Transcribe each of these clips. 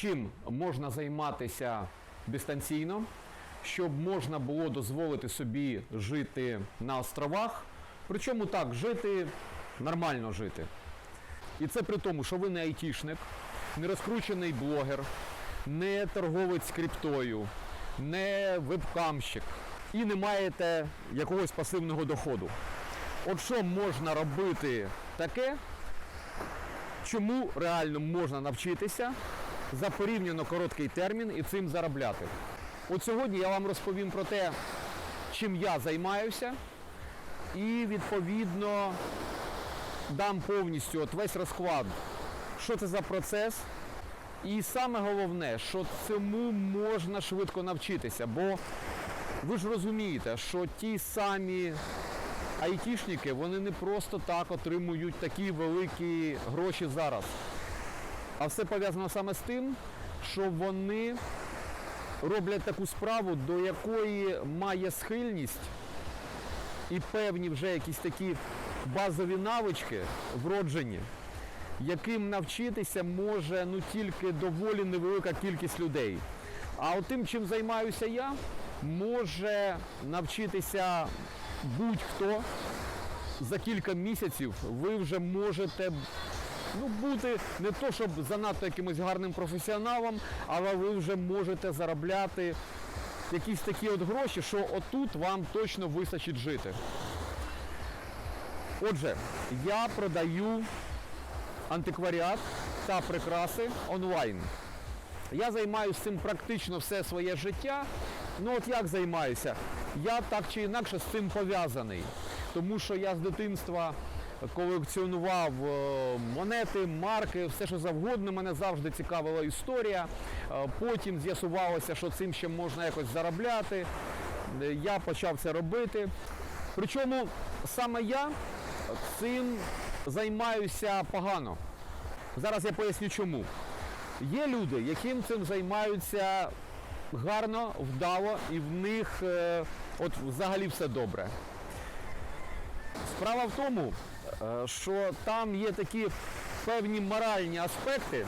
чим можна займатися дистанційно, щоб можна було дозволити собі жити на островах. Причому так, жити, нормально жити. І це при тому, що ви не айтішник, не розкручений блогер, не торговець криптою, не вебкамщик і не маєте якогось пасивного доходу. От що можна робити таке, чому реально можна навчитися за порівняно короткий термін і цим заробляти. От сьогодні я вам розповім про те, чим я займаюся, і відповідно дам повністю от весь розклад, що це за процес. І саме головне, що цьому можна швидко навчитися, бо ви ж розумієте, що ті самі айтішники, вони не просто так отримують такі великі гроші зараз. А все пов'язано саме з тим, що вони роблять таку справу, до якої має схильність і певні вже якісь такі базові навички вроджені, яким навчитися може ну тільки доволі невелика кількість людей. А от тим, чим займаюся я, може навчитися будь-хто за кілька місяців ви вже можете ну, бути не то, щоб занадто якимось гарним професіоналом, але ви вже можете заробляти якісь такі от гроші, що отут вам точно вистачить жити. Отже, я продаю антикваріат та прикраси онлайн. Я займаюся цим практично все своє життя. Ну от як займаюся? Я так чи інакше з цим пов'язаний. Тому що я з дитинства колекціонував е, монети, марки, все що завгодно. Мене завжди цікавила історія. Е, Потім з'ясувалося, що цим ще можна якось заробляти. Е, Я почав це робити. Причому саме я цим займаюся погано. Зараз я поясню чому. Є люди, яким цим займаються гарно, вдало, і в них от взагалі все добре. Справа в тому, що там є такі певні моральні аспекти,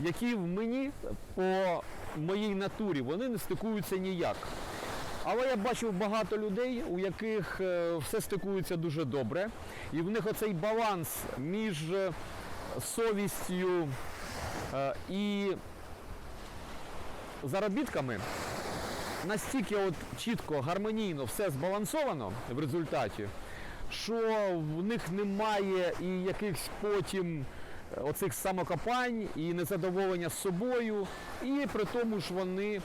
які в мені по моїй натурі вони не стикуються ніяк. Але я бачив багато людей, у яких е, все стикується дуже добре, і в них оцей баланс між е, совістю е, і заробітками настільки от чітко, гармонійно все збалансовано в результаті, що в них немає і якихось потім е, оцих самокопань, і незадоволення з собою, і при тому ж вони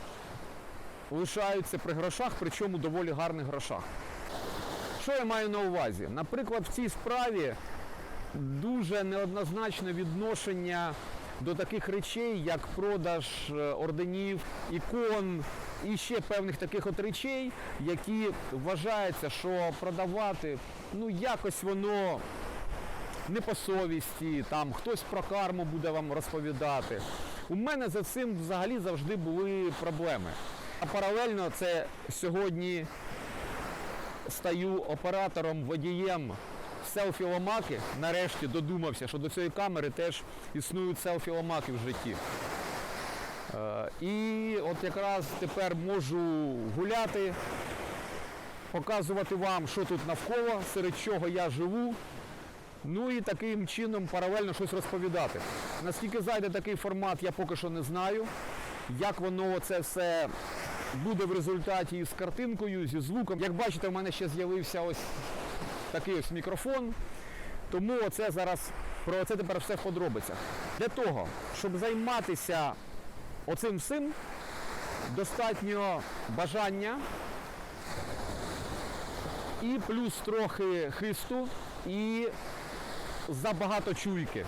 лишаються при грошах, причому доволі гарних грошах. Що я маю на увазі? Наприклад, в цій справі дуже неоднозначне відношення до таких речей, як продаж е, орденів, ікон і ще певних таких от речей, які вважається, що продавати ну якось воно не по совісті, там хтось про карму буде вам розповідати. У мене за цим взагалі завжди були проблеми. А паралельно це сьогодні стаю оператором, водієм селфі-ломаки. Нарешті додумався, що до цієї камери теж існують селфі-ломаки в житті. Е, І от якраз тепер можу гуляти, показувати вам, що тут навколо, серед чого я живу. Ну і таким чином паралельно щось розповідати. Наскільки зайде такий формат, я поки що не знаю. Як воно це все буде в результаті із картинкою, зі звуком. Як бачите, в мене ще з'явився ось такий ось мікрофон. Тому оце зараз про це тепер все в подробицях. Для того, щоб займатися оцим всім, достатньо бажання і плюс трохи хисту і забагато чуйки.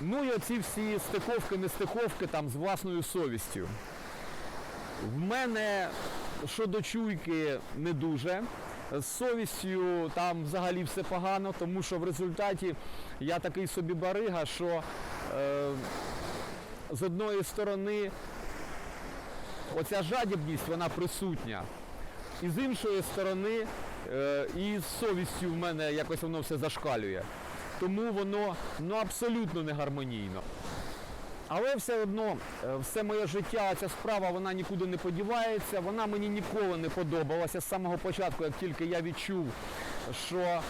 Ну і оці всі стиковки, нестиковки там з власною совістю. В мене щодо чуйки не дуже. З совістю там взагалі все погано, тому що в результаті я такий собі барига, що е, з одної сторони оця жадібність вона присутня. І з іншої сторони, е, і з совістю в мене якось воно все зашкалює. Тому воно ну, абсолютно не гармонійно. Але все одно, е, все моє життя, ця справа, вона нікуди не подівається. Вона мені ніколи не подобалася з самого початку, як тільки я відчув, що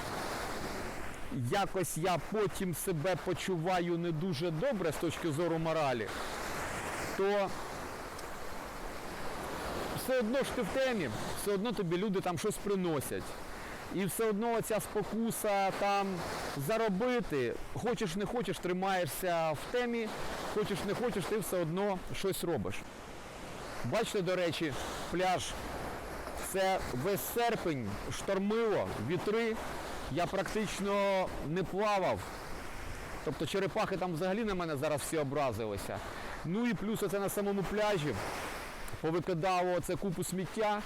якось я потім себе почуваю не дуже добре з точки зору моралі, то все одно ж ти в темі, все одно тобі люди там щось приносять. І все одно ця спокуса там заробити, хочеш не хочеш, тримаєшся в темі, хочеш не хочеш, ти все одно щось робиш. Бачите, до речі, пляж. Це весь серпень, штормило, вітри. Я практично не плавав. Тобто черепахи там взагалі на мене зараз всі образилися. Ну і плюс оце на самому пляжі повикидало це купу сміття.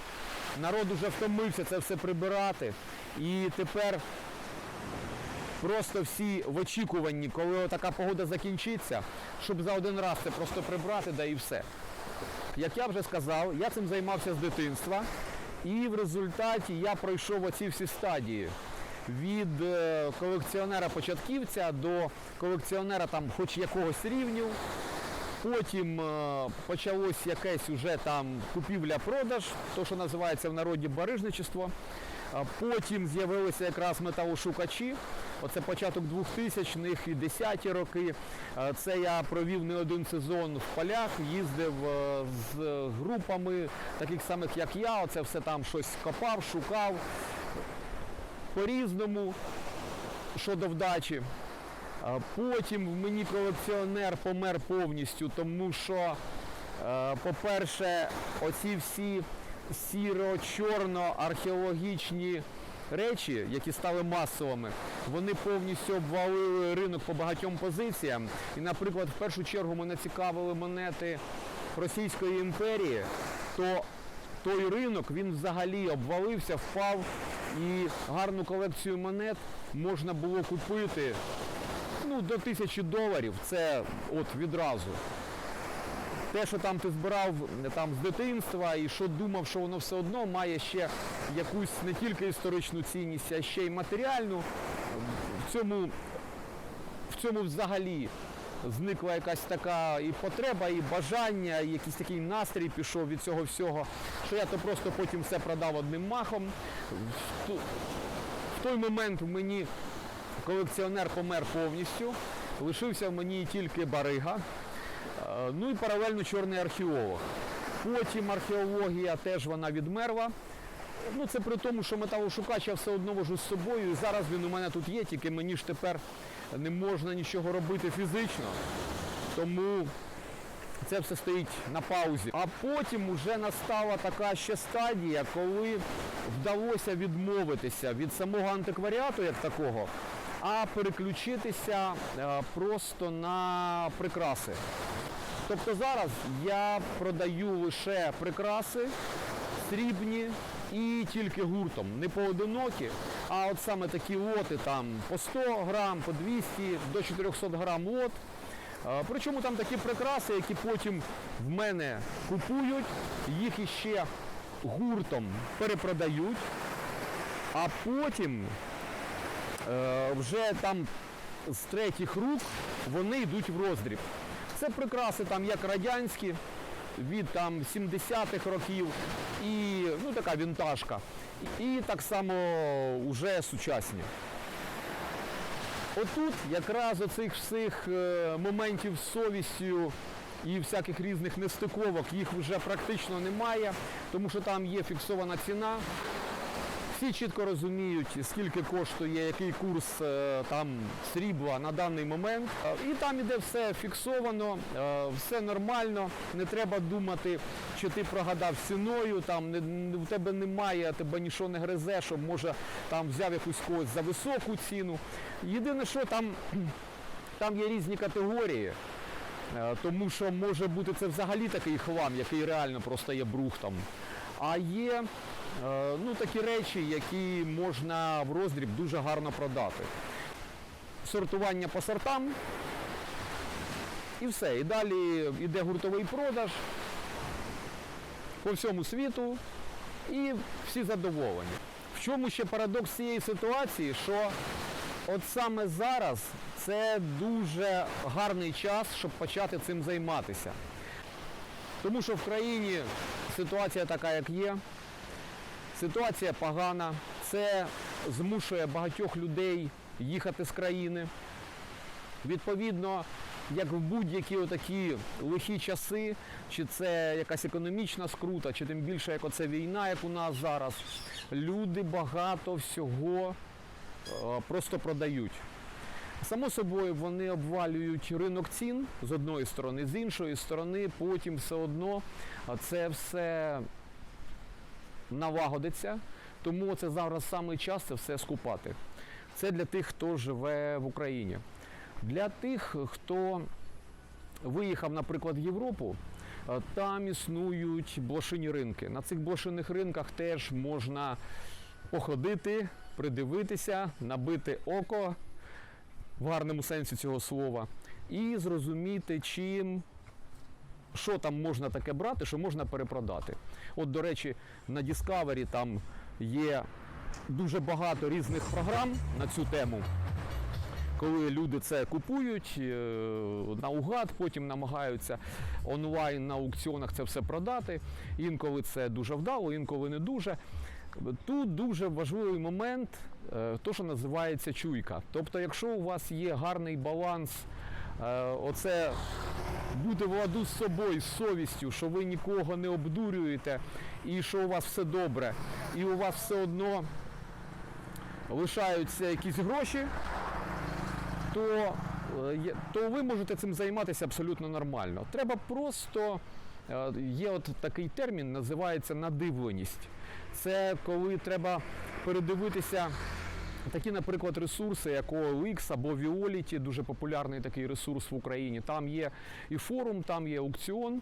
Народ уже втомився це все прибирати. І тепер просто всі в очікуванні, коли така погода закінчиться, щоб за один раз це просто прибрати, да і все. Як я вже сказав, я цим займався з дитинства, і в результаті я пройшов оці всі стадії. Від е, колекціонера-початківця до колекціонера там хоч якогось рівню. Потім е, почалось якесь уже там купівля-продаж, то що називається в народі барижничество. Потім з'явилися якраз металошукачі. Оце початок 2000-х і 10-ті роки. Це я провів не один сезон в полях, їздив е, з групами, таких самих як я. Оце все там щось копав, шукав по-різному щодо вдачі. Потім мені колекціонер помер повністю, тому що, е, по-перше, оці всі сіро-чорно-археологічні речі, які стали масовими, вони повністю обвалили ринок по багатьом позиціям. І, наприклад, в першу чергу мене цікавили монети Російської імперії, то той ринок він взагалі обвалився, впав і гарну колекцію монет можна було купити ну, до тисячі доларів. Це от відразу. Те, що там ти збирав там, з дитинства і що думав, що воно все одно має ще якусь не тільки історичну цінність, а ще й матеріальну. В цьому, в цьому взагалі зникла якась така і потреба, і бажання, і якийсь такий настрій пішов від цього всього, що я то просто потім все продав одним махом. В той момент мені колекціонер помер повністю, лишився в мені тільки барига, ну і паралельно чорний археолог. Потім археологія теж вона відмерла. Ну це при тому, що металошукач я все одно вожу з собою. І зараз він у мене тут є, тільки мені ж тепер не можна нічого робити фізично. Тому це все стоїть на паузі. А потім вже настала така ще стадія, коли вдалося відмовитися від самого антикваріату як такого, а переключитися е, просто на прикраси. Тобто зараз я продаю лише прикраси срібні і тільки гуртом, не поодинокі, а от саме такі лоти там по 100 грам, по 200, до 400 грам лот. Е, Причому там такі прикраси, які потім в мене купують, їх іще гуртом перепродають, а потім вже там з третіх рук вони йдуть в роздріб. Це прикраси там як радянські, від там 70-х років, і ну така вінтажка. І так само вже сучасні. Отут якраз оцих всіх е, моментів з совістю і всяких різних нестиковок їх вже практично немає, тому що там є фіксована ціна. Всі чітко розуміють, скільки коштує який курс е, там срібла на даний момент. Е, І там іде все фіксовано, е, все нормально. Не треба думати, чи ти прогадав ціною, там не, в тебе немає, тебе нічого не гризе, щоб може там взяв якусь когось за високу ціну. Єдине, що там, там є різні категорії. Тому що може бути це взагалі такий хлам, який реально просто є брухтом. А є е, ну, такі речі, які можна в роздріб дуже гарно продати. Сортування по сортам і все. І далі йде гуртовий продаж по всьому світу і всі задоволені. В чому ще парадокс цієї ситуації, що От саме зараз це дуже гарний час, щоб почати цим займатися. Тому що в країні ситуація така, як є. Ситуація погана. Це змушує багатьох людей їхати з країни. Відповідно, як в будь-які отакі лихі часи, чи це якась економічна скрута, чи тим більше як оце війна, як у нас зараз, люди багато всього е, просто продають. Само собою вони обвалюють ринок цін з одної сторони, з іншої сторони, потім все одно це все налагодиться. Тому це зараз саме час це все скупати. Це для тих, хто живе в Україні. Для тих, хто виїхав, наприклад, в Європу, е, там існують блошині ринки. На цих блошиних ринках теж можна походити, придивитися, набити око в гарному сенсі цього слова, і зрозуміти, чим, що там можна таке брати, що можна перепродати. От, до речі, на Discovery там є дуже багато різних програм на цю тему. Коли люди це купують е, наугад, потім намагаються онлайн на аукціонах це все продати. Інколи це дуже вдало, інколи не дуже. Тут дуже важливий момент, то, що називається чуйка. Тобто, якщо у вас є гарний баланс, е, оце бути в ладу з собою, з совістю, що ви нікого не обдурюєте і що у вас все добре, і у вас все одно лишаються якісь гроші, то, е, то ви можете цим займатися абсолютно нормально. Треба просто, е, є от такий термін, називається надивленість. Це коли треба передивитися такі, наприклад, ресурси, як OLX або Violet, дуже популярний такий ресурс в Україні. Там є і форум, там є аукціон.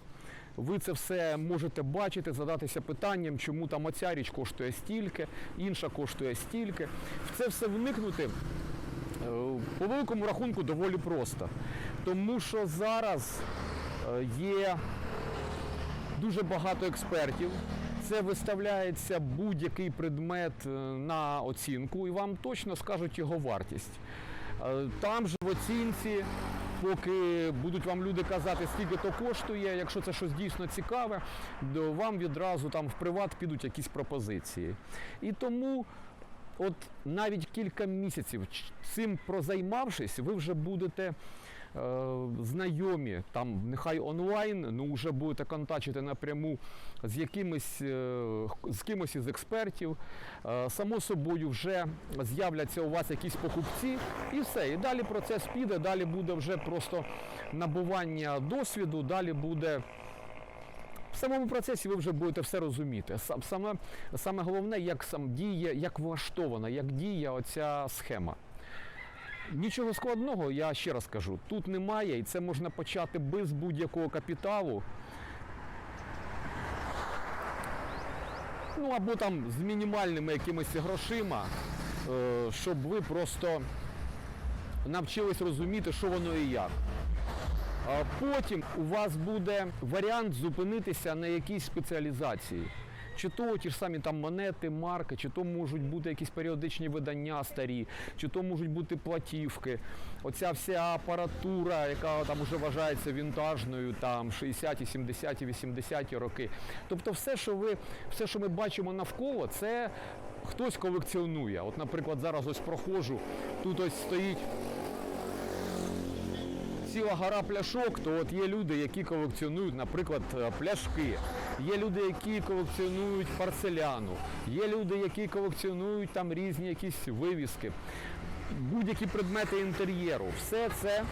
Ви це все можете бачити, задатися питанням, чому там оця річ коштує стільки, інша коштує стільки. В це все вникнути е, по великому рахунку доволі просто. Тому що зараз е, є дуже багато експертів. Це виставляється будь-який предмет е, на оцінку і вам точно скажуть його вартість. Е, Там же в оцінці, поки будуть вам люди казати, скільки то коштує, якщо це щось дійсно цікаве, вам відразу там в приват підуть якісь пропозиції. І тому от навіть кілька місяців цим прозаймавшись, ви вже будете знайомі, там нехай онлайн, ну вже будете контактувати напряму з якимось е, з кимось із експертів. Е, само собою вже з'являться у вас якісь покупці, і все. І далі процес піде, далі буде вже просто набування досвіду, далі буде. В самому процесі ви вже будете все розуміти. Саме, саме головне, як сам діє, як влаштована, як діє оця схема. Нічого складного, я ще раз кажу, тут немає, і це можна почати без будь-якого капіталу. Ну або там з мінімальними якимись грошима, е, щоб ви просто навчились розуміти, що воно і як. Потім у вас буде варіант зупинитися на якійсь спеціалізації. Чи то ті ж самі там монети, марки, чи то можуть бути якісь періодичні видання старі, чи то можуть бути платівки. Оця вся апаратура, яка там вже вважається вінтажною, там 60-ті, 70-ті, 80-ті роки. Тобто все, що ви, все, що ми бачимо навколо, це хтось колекціонує. От, наприклад, зараз ось проходжу, тут ось стоїть ціла гора пляшок, то от є люди, які колекціонують, наприклад, е, пляшки. Є люди, які колекціонують парцеляну, є люди, які колекціонують там різні якісь вивіски, будь-які предмети інтер'єру. Все це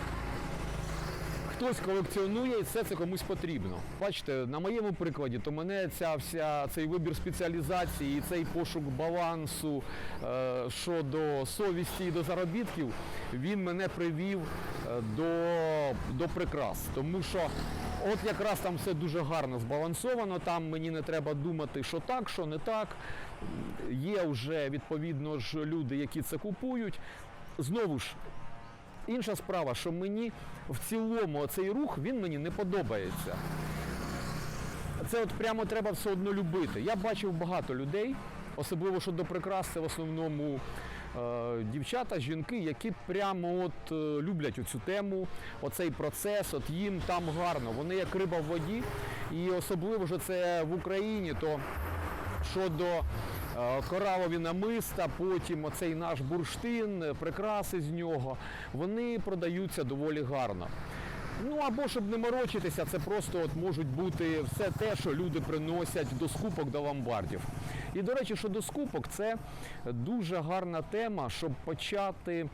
хтось колекціонує і все це комусь потрібно. Бачите, на моєму прикладі, то мене ця вся цей вибір спеціалізації, і цей пошук балансу е, щодо совісті і до заробітків, він мене привів е, до, до прикрас. Тому що от якраз там все дуже гарно збалансовано, там мені не треба думати, що так, що не так. Є вже відповідно ж люди, які це купують. Знову ж, Інша справа, що мені в цілому цей рух він мені не подобається. Це от прямо треба все одно любити. Я бачив багато людей, особливо що до прикрас, це в основному е, дівчата, жінки, які прямо от е, люблять оцю тему, оцей процес, от їм там гарно. Вони як риба в воді. І особливо що це в Україні, то щодо коралові намиста, потім оцей наш бурштин, е, прикраси з нього, вони продаються доволі гарно. Ну або щоб не морочитися, це просто от можуть бути все те, що люди приносять до скупок до ломбардів. І до речі, що до скупок, це дуже гарна тема, щоб почати е,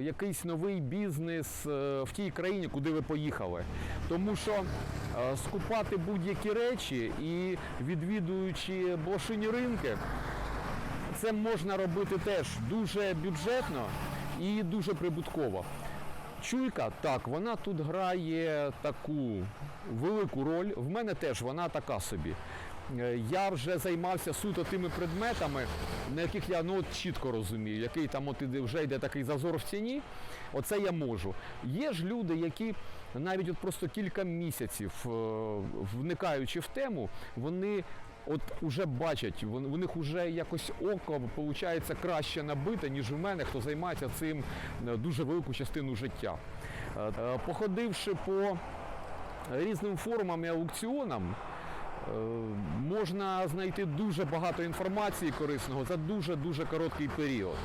якийсь новий бізнес е, в тій країні, куди ви поїхали. Тому що е, скупати будь-які речі і відвідуючи блошині ринки, це можна робити теж дуже бюджетно і дуже прибутково. Чуйка, так, вона тут грає таку велику роль. В мене теж вона така собі. Е, Я вже займався суто тими предметами, на яких я ну, чітко розумію, який там от вже йде такий зазор в ціні, оце я можу. Є ж люди, які навіть от просто кілька місяців, е, вникаючи в тему, вони от уже бачать, у них вже якось око виходить краще набите, ніж у мене, хто займається цим е, дуже велику частину життя. Походивши по різним форумам і аукціонам, можна знайти дуже багато інформації корисного за дуже-дуже короткий період.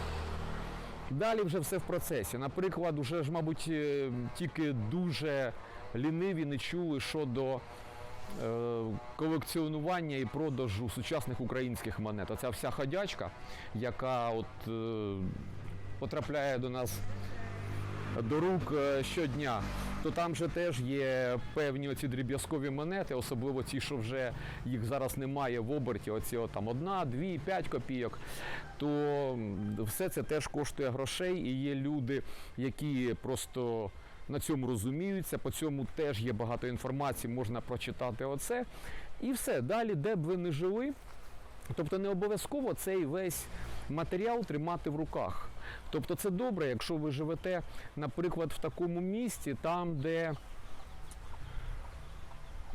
Далі вже все в процесі. Наприклад, уже ж, мабуть, е, тільки дуже ліниві не чули щодо е, колекціонування і продажу сучасних українських монет. Оця вся ходячка, яка от е, потрапляє до нас до рук е, щодня, то там же теж є певні оці дріб'язкові монети, особливо ті, що вже їх зараз немає в оберті, оці от там одна, дві, п'ять копійок. То все це теж коштує грошей, і є люди, які просто на цьому розуміються, по цьому теж є багато інформації, можна прочитати оце. І все. Далі, де б ви не жили, Тобто не обов'язково цей весь матеріал тримати в руках. Тобто це добре, якщо ви живете, наприклад, в такому місті, там, де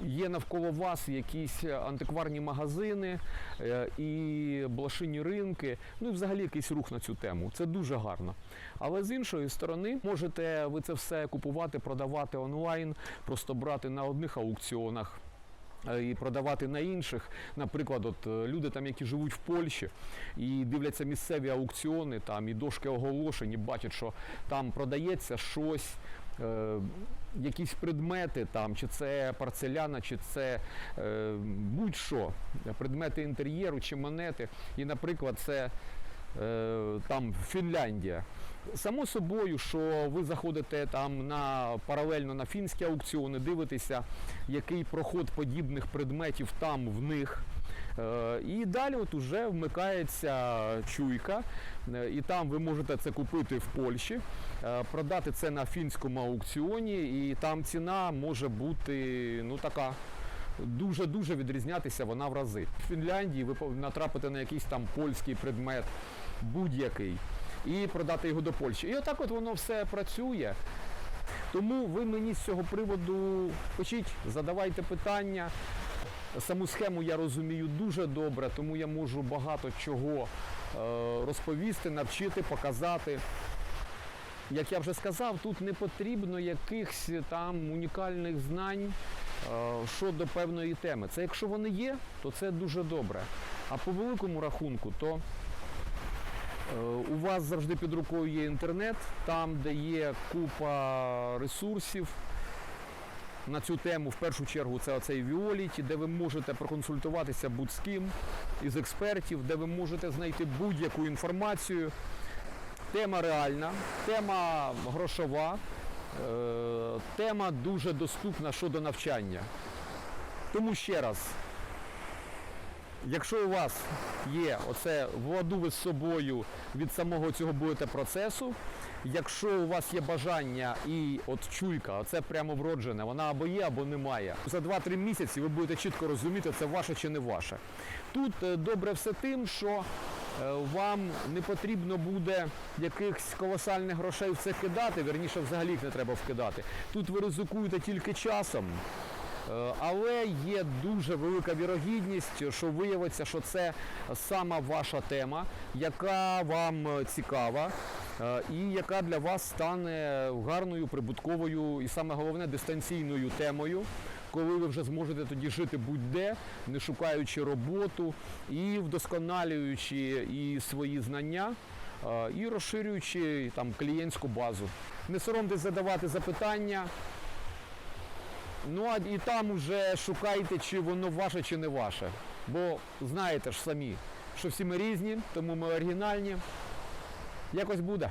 є навколо вас якісь антикварні магазини е, і блошині ринки, ну і взагалі якийсь рух на цю тему. Це дуже гарно. Але з іншої сторони, можете ви це все купувати, продавати онлайн, просто брати на одних аукціонах е, і продавати на інших. Наприклад, от е, люди там, які живуть в Польщі і дивляться місцеві аукціони, там і дошки оголошень, і бачать, що там продається щось. е, Якісь предмети там, чи це порцеляна, чи це е, будь-що, предмети інтер'єру чи монети. І, наприклад, це е, там Фінляндія. Само собою, що ви заходите там на паралельно на фінські аукціони, дивитеся, який проход подібних предметів там в них. Е, І далі от уже вмикається чуйка, е, і там ви можете це купити в Польщі, е, продати це на фінському аукціоні, і там ціна може бути ну така. Дуже-дуже відрізнятися вона в рази. В Фінляндії ви натрапите на якийсь там польський предмет, будь-який, і продати його до Польщі. І отак от воно все працює. Тому ви мені з цього приводу пишіть, задавайте питання. Саму схему я розумію дуже добре, тому я можу багато чого е, розповісти, навчити, показати. Як я вже сказав, тут не потрібно якихось там унікальних знань е, щодо певної теми. Це якщо вони є, то це дуже добре. А по великому рахунку, то У вас завжди під рукою є інтернет, там, де є купа ресурсів на цю тему. В першу чергу це оцей Віоліті, де ви можете проконсультуватися будь з ким із експертів, де ви можете знайти будь-яку інформацію. Тема реальна, тема грошова, е, тема дуже доступна щодо навчання. Тому ще раз, Якщо у вас є оце в ладу ви з собою від самого цього будете процесу, якщо у вас є бажання і от чуйка, це прямо вроджене, вона або є, або немає. За 2-3 місяці ви будете чітко розуміти, це ваше чи не ваше. Тут е, добре все тим, що е, вам не потрібно буде якихось колосальних грошей в це кидати, верніше взагалі їх не треба вкидати. Тут ви ризикуєте тільки часом. Е, Але є дуже велика вірогідність, що виявиться, що це сама ваша тема, яка вам цікава е, і яка для вас стане гарною, прибутковою і саме головне дистанційною темою, коли ви вже зможете тоді жити будь-де, не шукаючи роботу і вдосконалюючи і свої знання, е, і розширюючи там клієнтську базу. Не соромтесь задавати запитання. Ну а і там уже шукайте, чи воно ваше, чи не ваше. Бо знаєте ж самі, що всі ми різні, тому ми оригінальні. Якось буде.